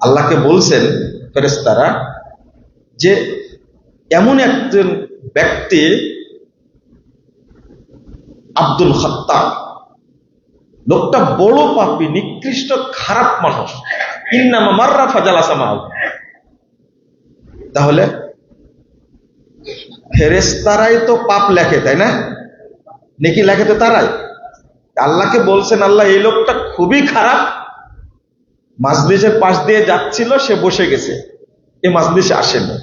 আল্লাহকে বলছেন ফেরেস্তারা যে এমন একজন ব্যক্তি আব্দুল হত্তার লোকটা বড় পাপি, নিকৃষ্ট, খারাপ মানুষ। ইন্নামা মাররা ফাজাল তাহলে ফেরেস্তারাই তো পাপ লেখে, তাই না? নেকি লেখে তো তারাই। আল্লাহকে বলছেন, আল্লাহ, এই লোকটা খুবই খারাপ। মাজলিসের পাশ দিয়ে যাচ্ছিল, সে বসে গেছে। এ মাজলিসে আসেনি।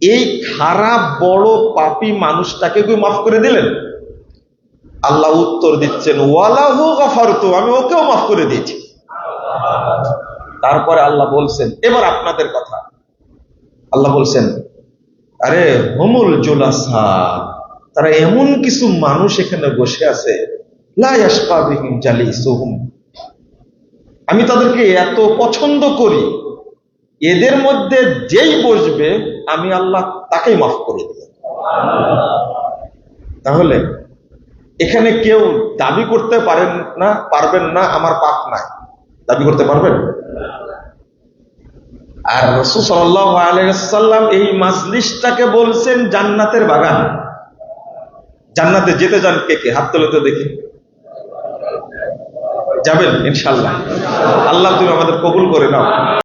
এই খারাপ, বড়, পাপি মানুষটাকে কি মাফ করে দিলেন? আল্লাহ উত্তর দিচ্ছেন, ওয়ালাহু গাফারতু আমি ওকেও মাফ করে দিয়েছি। তারপরে আল্লাহ বলছেন, এবার আপনাদের কথা। আল্লাহ বলছেন, আরে হোমুল জোলাসা, তারা এমন কিছু মানুষ এখানে বসে আছে লাইয়াসকাবিহিম জালিসুহুম। আমি তাদেরকে এত পছন্দ করি। এদের মধ্যে যেই বসবে, আমি আল্লাহ তাকেই মাফ করে দিই তাহলে, এখানে কেউ দাবি করতে পারেন না, পারবেন না, আমার পাপ নাই। দাবি করতে পারবেন? আর রসুল সাল্লাম এই মাজলিসটাকে বলছেন জান্নাতের বাগান। জান্নাতে যেতে যান কে কে? হাত তোলে তো দেখি। যাবেন ইনশাল্লাহ আল্লাহ তুমি আমাদের কবুল করে নাও।